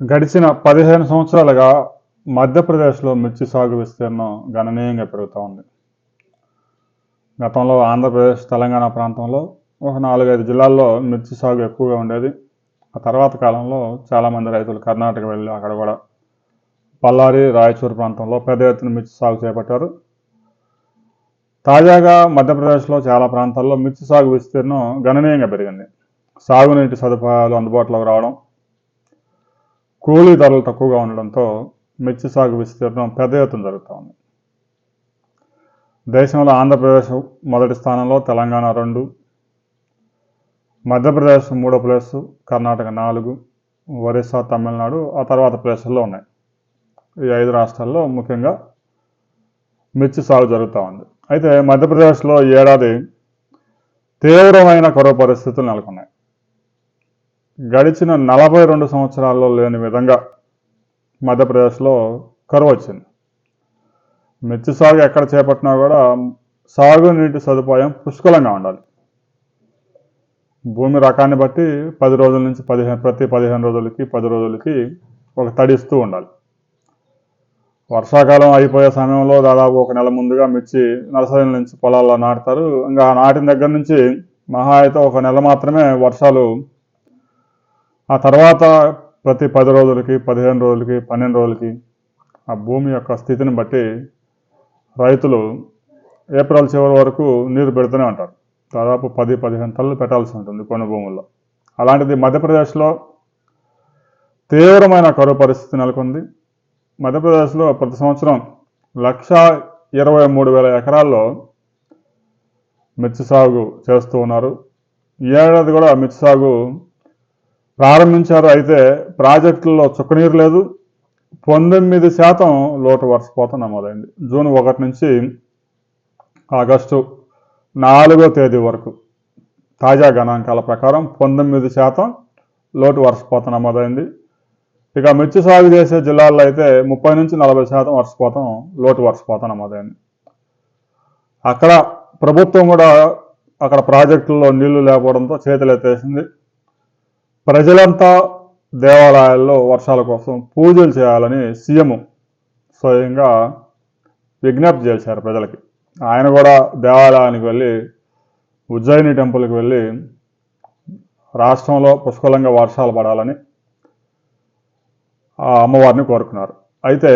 గడిచిన పదిహేను సంవత్సరాలుగా మధ్యప్రదేశ్లో మిర్చి సాగు విస్తీర్ణం గణనీయంగా పెరుగుతూ ఉంది. గతంలో ఆంధ్రప్రదేశ్ తెలంగాణ ప్రాంతంలో ఒక నాలుగైదు జిల్లాల్లో మిర్చి సాగు ఎక్కువగా ఉండేది. ఆ తర్వాత కాలంలో చాలామంది రైతులు కర్ణాటక వెళ్ళి అక్కడ కూడా పల్లారి రాయచూరు ప్రాంతంలో పెద్ద ఎత్తున మిర్చి సాగు చేపట్టారు. తాజాగా మధ్యప్రదేశ్లో చాలా ప్రాంతాల్లో మిర్చి సాగు విస్తీర్ణం గణనీయంగా పెరిగింది. సాగునీటి సదుపాయాలు అందుబాటులోకి రావడం కూలీ ధరలు తక్కువగా ఉండడంతో మిర్చి సాగు విస్తీర్ణం పెద్ద ఎత్తున జరుగుతూ ఉంది. దేశంలో ఆంధ్రప్రదేశ్ మొదటి స్థానంలో తెలంగాణ రెండు మధ్యప్రదేశ్ మూడో ప్లేసు కర్ణాటక నాలుగు ఒరిస్సా తమిళనాడు ఆ తర్వాత ప్లేసుల్లో ఉన్నాయి. ఈ ఐదు రాష్ట్రాల్లో ముఖ్యంగా మిర్చి సాగు జరుగుతూ ఉంది. అయితే మధ్యప్రదేశ్లో ఏడాది తీవ్రమైన కరువు పరిస్థితులు నెలకొన్నాయి. గడిచిన నలభై రెండు సంవత్సరాల్లో లేని విధంగా మధ్యప్రదేశ్లో కరువు వచ్చింది. మిర్చి సాగు ఎక్కడ చేపట్టినా కూడా సాగునీటి సదుపాయం పుష్కలంగా ఉండాలి. భూమి రకాన్ని బట్టి పది రోజుల నుంచి పదిహేను ప్రతి పదిహేను రోజులకి పది రోజులకి ఒక తడిస్తూ ఉండాలి. వర్షాకాలం అయిపోయే సమయంలో దాదాపు ఒక నెల ముందుగా మిర్చి నర్సరీల నుంచి పొలాల్లో నాటుతారు. ఇంకా ఆ నాటిన దగ్గర నుంచి మహా అయితే ఒక నెల మాత్రమే వర్షాలు ఆ తర్వాత ప్రతి పది రోజులకి పదిహేను రోజులకి పన్నెండు రోజులకి ఆ భూమి యొక్క స్థితిని బట్టి రైతులు ఏప్రిల్ చివరి వరకు నీరు పెడుతూనే ఉంటారు. దాదాపు పది పదిహేను టన్నులు పెట్టాల్సి ఉంటుంది కొన్ని భూముల్లో. అలాంటిది మధ్యప్రదేశ్లో తీవ్రమైన కరువు పరిస్థితి నెలకొంది. మధ్యప్రదేశ్లో ప్రతి సంవత్సరం లక్ష ఇరవై మూడు వేల ఎకరాల్లో మిర్చి సాగు చేస్తూ ఉన్నారు. ఈ ఏడాది కూడా మిర్చి సాగు ప్రారంభించారు అయితే ప్రాజెక్టుల్లో చుక్కనీరు లేదు. పంతొమ్మిది శాతం లోటు వర్షపాతం నమోదైంది. జూన్ ఒకటి నుంచి ఆగస్టు నాలుగో తేదీ వరకు తాజా గణాంకాల ప్రకారం పంతొమ్మిది శాతం లోటు వర్షపాతం నమోదైంది. ఇక మిర్చి సాగు చేసే జిల్లాల్లో అయితే ముప్పై నుంచి నలభై శాతం వర్షపాతం లోటు వర్షపాతం నమోదైంది. అక్కడ ప్రభుత్వం కూడా అక్కడ ప్రాజెక్టుల్లో నీళ్ళు లేకపోవడంతో చేతులు ఎత్తేసింది ప్రజలంతా దేవాలయాల్లో వర్షాల కోసం పూజలు చేయాలని సీఎం స్వయంగా విజ్ఞప్తి చేశారు ప్రజలకి. ఆయన కూడా దేవాలయానికి వెళ్ళి ఉజ్జయిని టెంపుల్కి వెళ్ళి రాష్ట్రంలో పుష్కలంగా వర్షాలు పడాలని ఆ అమ్మవారిని కోరుకున్నారు. అయితే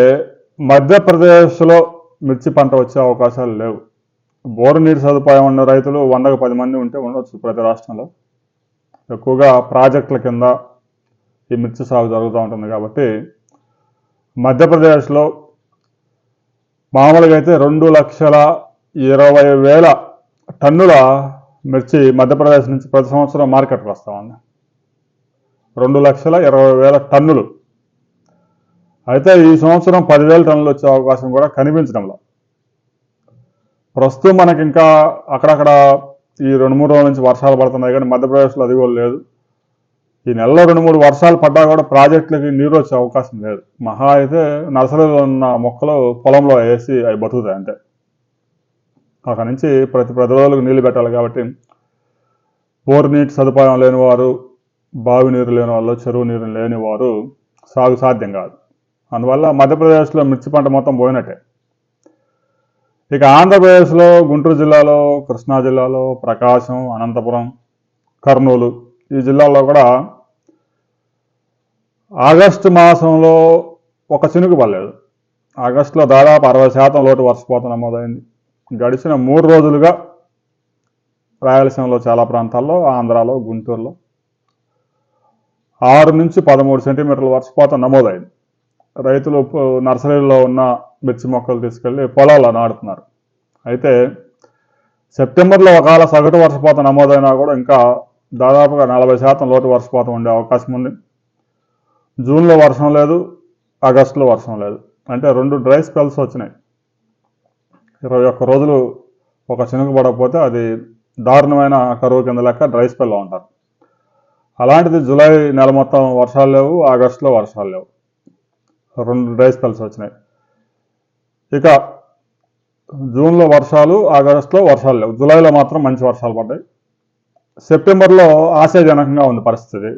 మధ్యప్రదేశ్లో మిర్చి పంట వచ్చే అవకాశాలు లేవు. బోరు నీటి సదుపాయం ఉన్న రైతులు వందకు పది మంది ఉంటే ఉండొచ్చు ప్రతి రాష్ట్రంలో. ఎక్కువగా ప్రాజెక్టుల కింద ఈ మిర్చి సాగు జరుగుతూ ఉంటుంది కాబట్టి మధ్యప్రదేశ్లో మామూలుగా అయితే రెండు లక్షల ఇరవై వేల టన్నుల మిర్చి మధ్యప్రదేశ్ నుంచి ప్రతి సంవత్సరం మార్కెట్కి వస్తూ ఉంది. రెండు లక్షల ఇరవై వేల టన్నులు. అయితే ఈ సంవత్సరం పదివేల టన్నులు వచ్చే అవకాశం కూడా కనిపించడంలో. ప్రస్తుతం మనకి ఇంకా అక్కడక్కడ ఈ రెండు మూడు రోజుల నుంచి వర్షాలు పడుతున్నాయి కానీ మధ్యప్రదేశ్లో అది కూడా లేదు. ఈ నెలలో రెండు మూడు వర్షాలు పడ్డా కూడా ప్రాజెక్టులకి నీరు వచ్చే అవకాశం లేదు. మహా అయితే నర్సరీలో ఉన్న మొక్కలు పొలంలో వేసి అవి బతుకుతాయి అంతే. అక్కడ నుంచి ప్రతి ప్రతి రోజులకు నీళ్ళు పెట్టాలి కాబట్టి బోరు నీటి సదుపాయం లేని వారు బావి నీరు లేని వాళ్ళు చెరువు నీరు లేని వారు సాగు సాధ్యం కాదు. అందువల్ల మధ్యప్రదేశ్లో మిర్చి పంట మొత్తం పోయినట్టే. ఇక ఆంధ్రప్రదేశ్లో గుంటూరు జిల్లాలో కృష్ణా జిల్లాలో ప్రకాశం అనంతపురం కర్నూలు ఈ జిల్లాల్లో కూడా ఆగస్టు మాసంలో ఒక చినుకు పడలేదు. ఆగస్టులో దాదాపు అరవై శాతం లోటు వర్షపాతం నమోదైంది. గడిచిన మూడు రోజులుగా రాయలసీమలో చాలా ప్రాంతాల్లో ఆంధ్రాలో గుంటూరులో ఆరు నుంచి పదమూడు సెంటీమీటర్ల వర్షపాతం నమోదైంది. రైతులు నర్సరీలో ఉన్న మిర్చి మొక్కలు తీసుకెళ్ళి పొలాల్లో నాటుతున్నారు. అయితే సెప్టెంబర్లో ఒకవేళ సగటు వర్షపాతం నమోదైనా కూడా ఇంకా దాదాపుగా నలభై శాతం లోటు వర్షపాతం ఉండే అవకాశం ఉంది. జూన్లో వర్షం లేదు ఆగస్టులో వర్షం లేదు. అంటే రెండు డ్రై స్పెల్స్ వచ్చినాయి. ఇరవై ఒక్క రోజులు ఒక చినుకు పడకపోతే అది దారుణమైన కరువు కింద లెక్క డ్రై స్పెల్లో ఉంటారు. అలాంటిది జూలై నెల మొత్తం వర్షాలు లేవు ఆగస్టులో వర్షాలు లేవు. రెండు డ్రై స్పెల్స్ వచ్చినాయి. ఇక జూన్లో వర్షాలు ఆగస్టులో వర్షాలు లేవు. జూలైలో మాత్రం మంచి వర్షాలు పడ్డాయి. సెప్టెంబర్లో ఆశాజనకంగా ఉంది పరిస్థితి.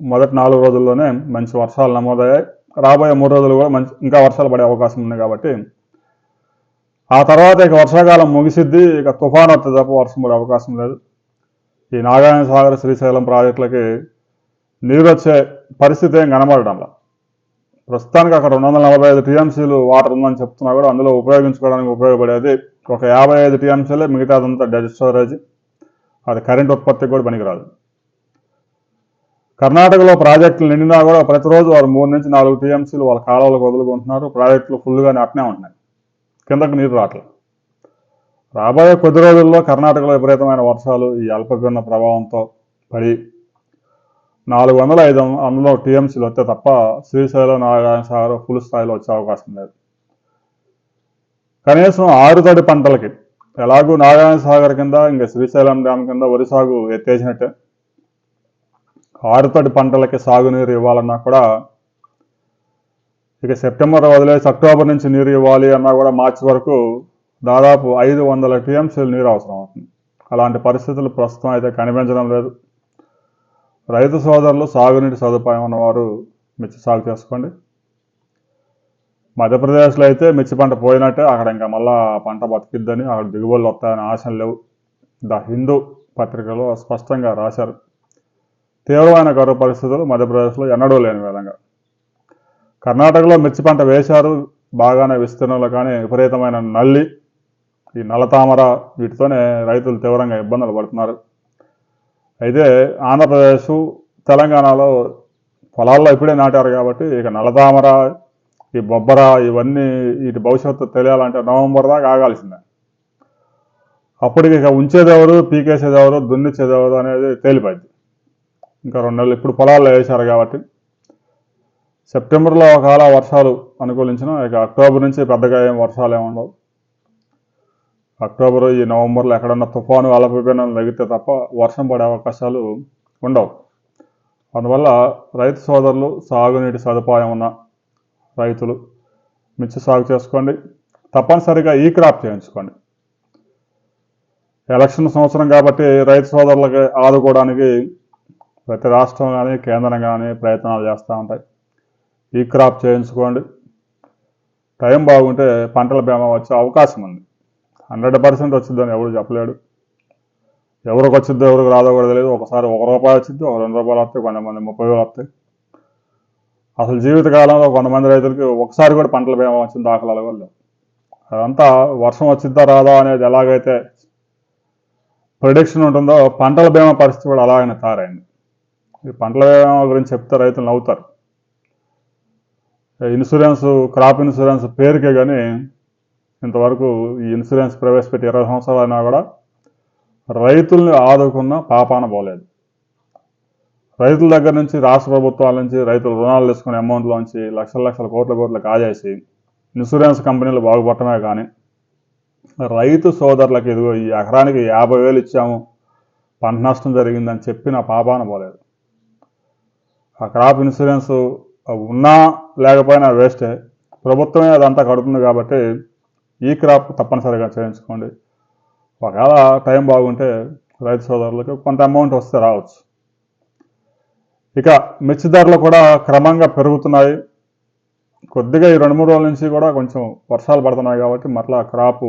మొదటి నాలుగు రోజుల్లోనే మంచి వర్షాలు నమోదయ్యాయి. రాబోయే మూడు రోజులు కూడా మంచి ఇంకా వర్షాలు పడే అవకాశం ఉంది కాబట్టి ఆ తర్వాత ఇక వర్షాకాలం ముగిసిద్ది. ఇక తుఫాను వస్తే తప్ప వర్షం పడే అవకాశం లేదు. ఈ నాగార్జున సాగర్ శ్రీశైలం ప్రాజెక్టులకి నీరు వచ్చే పరిస్థితి ఏం కనబడడంలా ప్రస్తుతానికి అక్కడ రెండు వందల నలభై ఐదు టీఎంసీలు వాటర్ ఉందని చెప్తున్నా కూడా అందులో ఉపయోగించుకోవడానికి ఉపయోగపడేది ఒక యాభై ఐదు టీఎంసీలే మిగతాదంతా డెడ్ స్టోరేజ్. అది కరెంట్ ఉత్పత్తికి కూడా పనికిరాదు. కర్ణాటకలో ప్రాజెక్టులు నిండినా కూడా ప్రతిరోజు వారు మూడు నుంచి నాలుగు టీఎంసీలు వాళ్ళ కాలువలకు వదులుకుంటున్నారు. ప్రాజెక్టులు ఫుల్గానే అట్నే ఉంటున్నాయి. కిందకు నీరు రావట్లేదు. రాబోయే కొద్ది రోజుల్లో కర్ణాటకలో విపరీతమైన వర్షాలు ఈ అల్పపీడన ప్రభావంతో పడి నాలుగు వందల ఐదు వందల టీఎంసీలు వస్తే తప్ప శ్రీశైలం నారాయణ సాగర్ ఫుల్ స్థాయిలో వచ్చే అవకాశం లేదు. కనీసం ఆరుతడి పంటలకి ఎలాగూ నారాయణ సాగర్ కింద ఇంకా శ్రీశైలం డ్యామ్ కింద వరి సాగు ఎత్తేసినట్టే. ఆరుతడి పంటలకి సాగునీరు ఇవ్వాలన్నా కూడా ఇక సెప్టెంబర్ వదిలేసి అక్టోబర్ నుంచి నీరు ఇవ్వాలి అన్నా కూడా మార్చి వరకు దాదాపు ఐదు వందల టీఎంసీలు నీరు అవసరం అవుతుంది. అలాంటి పరిస్థితులు ప్రస్తుతం అయితే కనిపించడం లేదు. రైతు సోదరులు సాగునీటి సదుపాయం ఉన్నవారు మిర్చి సాగు చేసుకోండి. మధ్యప్రదేశ్లో అయితే మిర్చి పంట పోయినట్టే అక్కడ ఇంకా మళ్ళా పంట బతికిద్దని అక్కడ దిగుబడులు వస్తాయని ఆశలు లేవు. ద హిందూ పత్రికలో స్పష్టంగా రాశారు. తీవ్రమైన కరువు పరిస్థితులు మధ్యప్రదేశ్లో ఎన్నడూ లేని విధంగా. కర్ణాటకలో మిర్చి పంట వేశారు. బాగానే విస్తీర్ణంలో కానీ విపరీతమైన నల్లి ఈ నల్లతామర వీటితోనే రైతులు తీవ్రంగా ఇబ్బందులు పడుతున్నారు. అయితే ఆంధ్రప్రదేశ్ తెలంగాణలో పొలాల్లో ఇప్పుడే నాటారు కాబట్టి ఇక నల్లతామర ఈ బొబ్బర ఇవన్నీ వీటి భవిష్యత్తు తెలియాలంటే నవంబర్ దాకా ఆగాల్సిందే. అప్పటికి ఇక ఉంచేదెవరు పీకేసేదెవరు దున్నిచ్చేదెవరు అనేది తేలిపోయింది. ఇంకా రెండు నెలలు ఇప్పుడు పొలాల్లో వేశారు కాబట్టి. సెప్టెంబర్లో ఒకవేళ వర్షాలు అనుకూలించిన ఇక అక్టోబర్ నుంచి పెద్దగా ఏం వర్షాలు ఏమి ఉండవు. అక్టోబర్ ఈ నవంబర్లో ఎక్కడన్నా తుఫాను అలపీపీనం తగ్గితే తప్ప వర్షం పడే అవకాశాలు ఉండవు. అందువల్ల రైతు సోదరులు సాగునీటి సదుపాయం ఉన్న రైతులు మిర్చి సాగు చేసుకోండి. తప్పనిసరిగా ఈ క్రాప్ చేయించుకోండి. ఎలక్షన్ సంవత్సరం కాబట్టి రైతు సోదరులకి ఆదుకోవడానికి ప్రతి రాష్ట్రం కానీ కేంద్రం కానీ ప్రయత్నాలు చేస్తూ ఉంటాయి. ఈ క్రాప్ చేయించుకోండి. టైం బాగుంటే పంటల బీమా వచ్చే అవకాశం ఉంది. హండ్రెడ్ పర్సెంట్ వచ్చిందని ఎవరు చెప్పలేడు. ఎవరికి వచ్చిందో ఎవరికి రాదో కూడా తెలియదు. ఒకసారి ఒక రూపాయి వచ్చింది ఒక రెండు రూపాయలు వస్తాయి కొంతమంది ముప్పై వేలు వస్తాయి. అసలు జీవితకాలంలో కొంతమంది రైతులకి ఒకసారి కూడా పంటల బీమా వచ్చిన దాఖలాలు కూడా లేవు. అదంతా వర్షం వచ్చిద్దా రాదా అనేది ఎలాగైతే ప్రొడిక్షన్ ఉంటుందో పంటల బీమా పరిస్థితి కూడా అలాగనే తయారైంది ఈ పంటల బీమా గురించి చెప్తే రైతులు నవ్వుతారు. ఇన్సూరెన్స్ క్రాప్ ఇన్సూరెన్స్ పేరుకే కానీ ఇంతవరకు ఈ ఇన్సూరెన్స్ ప్రవేశపెట్టి ఇరవై సంవత్సరాలు అయినా కూడా రైతుల్ని ఆదుకున్న పాపాన పోలేదు. రైతుల దగ్గర నుంచి రాష్ట్ర ప్రభుత్వాల నుంచి రైతులు రుణాలు తీసుకునే అమౌంట్లోంచి లక్షల లక్షల కోట్ల కోట్లు కాజేసి ఇన్సూరెన్స్ కంపెనీలు బాగుపడటమే కానీ రైతు సోదరులకు ఇదిగో ఈ ఎకరానికి యాభై వేలు ఇచ్చాము పంట నష్టం జరిగిందని చెప్పిన పాపాన పోలేదు. ఆ క్రాప్ ఇన్సూరెన్స్ ఉన్నా లేకపోయినా వేస్టే ప్రభుత్వమే అదంతా కడుతుంది కాబట్టి ఈ క్రాప్ తప్పనిసరిగా చేయించుకోండి. ఒకవేళ టైం బాగుంటే రైతు సోదరులకు కొంత అమౌంట్ వస్తే రావచ్చు. ఇక మిర్చి ధరలు కూడా క్రమంగా పెరుగుతున్నాయి. కొద్దిగా ఈ రెండు మూడు రోజుల నుంచి కూడా కొంచెం వర్షాలు పడుతున్నాయి కాబట్టి మరలా క్రాపు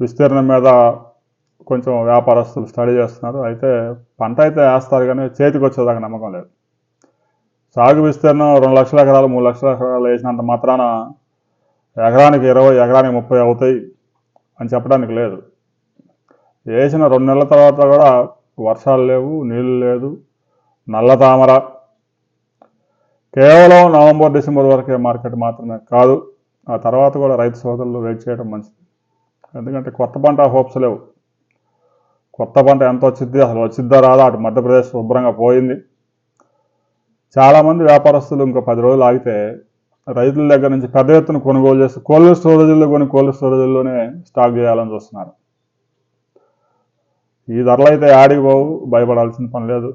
విస్తీర్ణం మీద కొంచెం వ్యాపారస్తులు స్టడీ చేస్తున్నారు. అయితే పంట అయితే వేస్తారు కానీ చేతికి వచ్చేదాకా నమ్మకం లేదు. సాగు విస్తీర్ణం రెండు లక్షల ఎకరాలు మూడు లక్షల ఎకరాలు వేసినంత మాత్రాన ఎకరానికి ఇరవై ఎకరానికి ముప్పై అవుతాయి అని చెప్పడానికి లేదు. వేసిన రెండు నెలల తర్వాత కూడా వర్షాలు లేవు నీళ్ళు లేదు నల్ల తామర. కేవలం నవంబర్ డిసెంబర్ వరకే మార్కెట్ మాత్రమే కాదు ఆ తర్వాత కూడా రైతు సోదరులు వెయిట్ చేయడం మంచిది. ఎందుకంటే కొత్త పంట హోప్స్ లేవు. కొత్త పంట ఎంత వచ్చింది అసలు వచ్చిద్దా రాదా అటు మధ్యప్రదేశ్ శుభ్రంగా పోయింది. చాలామంది వ్యాపారస్తులు ఇంకో పది రోజులు ఆగితే రైతుల దగ్గర నుంచి పెద్ద ఎత్తున కొనుగోలు చేస్తూ కోల్డ్ స్టోరేజ్లో కొని కోల్డ్ స్టోరేజ్లోనే స్టాక్ చేయాలని చూస్తున్నారు. ఈ ధరలు అయితే ఆడికి పోవు భయపడాల్సిన పని లేదు.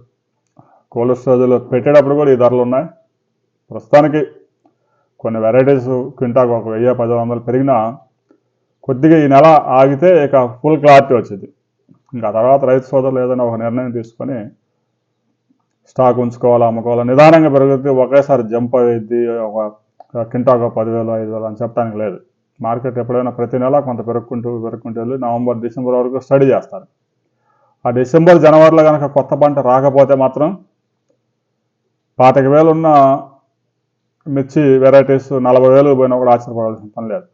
కోల్డ్ స్టోరేజ్లో పెట్టేటప్పుడు కూడా ఈ ధరలు ఉన్నాయి. ప్రస్తుతానికి కొన్ని వెరైటీస్ క్వింటాకు ఒక వెయ్యి పది వందలు పెరిగినా కొద్దిగా ఈ నెల ఆగితే ఇక ఫుల్ క్లారిటీ వచ్చింది. ఇంకా తర్వాత రైతు సోదరులు ఏదైనా ఒక నిర్ణయం తీసుకొని స్టాక్ ఉంచుకోవాలా అమ్ముకోవాలా నిదానంగా పెరుగుతుంది ఒకేసారి జంప్ అయ్యిద్ది ఒక కింటాకు పదివేలు ఐదు వేలు అని చెప్పడానికి లేదు. మార్కెట్ ఎప్పుడైనా ప్రతి నెల కొంత పెరుక్కుంటూ పెరుక్కుంటూ వెళ్ళి నవంబర్ డిసెంబర్ వరకు స్టడీ చేస్తారు. ఆ డిసెంబర్ జనవరిలో కనుక కొత్త పంట రాకపోతే మాత్రం పాతిక వేలు ఉన్న మిర్చి వెరైటీస్ నలభై వేలు పోయినా కూడా ఆశ్చర్యపడాల్సిన పని లేదు.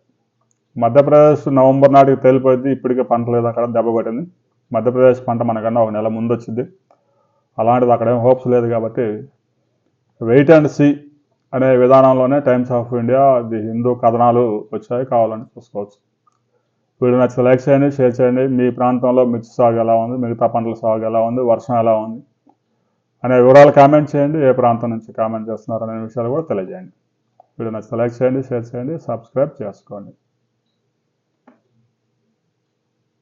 మధ్యప్రదేశ్ నవంబర్ నాటికి తేలిపోయింది ఇప్పటికే పంట లేదు అక్కడ దెబ్బ కొట్టింది. మధ్యప్రదేశ్ పంట మనకన్నా ఒక నెల ముందు వచ్చింది అలాంటిది అక్కడ ఏం హోప్స్ లేదు కాబట్టి వెయిట్ అండ్ సీ అనే విధానంలోనే Times of India the Hindu కథనాలు వచ్చాయి కావాలని చూసుకోవచ్చు. వీడియో నచ్చితే లైక్ చేయండి షేర్ చేయండి. మీ ప్రాంతంలో మిర్చి సాగు ఎలా ఉంది? మిగతా పంటల సాగు ఎలా ఉంది? వర్షం ఎలా ఉంది? అనే వివరాలు కామెంట్ చేయండి. ఏ ప్రాంతం నుంచి కామెంట్ చేస్తున్నారు అనే విషయాలు కూడా తెలియజేయండి. వీడియో నచ్చితే లైక్ చేయండి షేర్ చేయండి సబ్స్క్రైబ్ చేసుకోండి.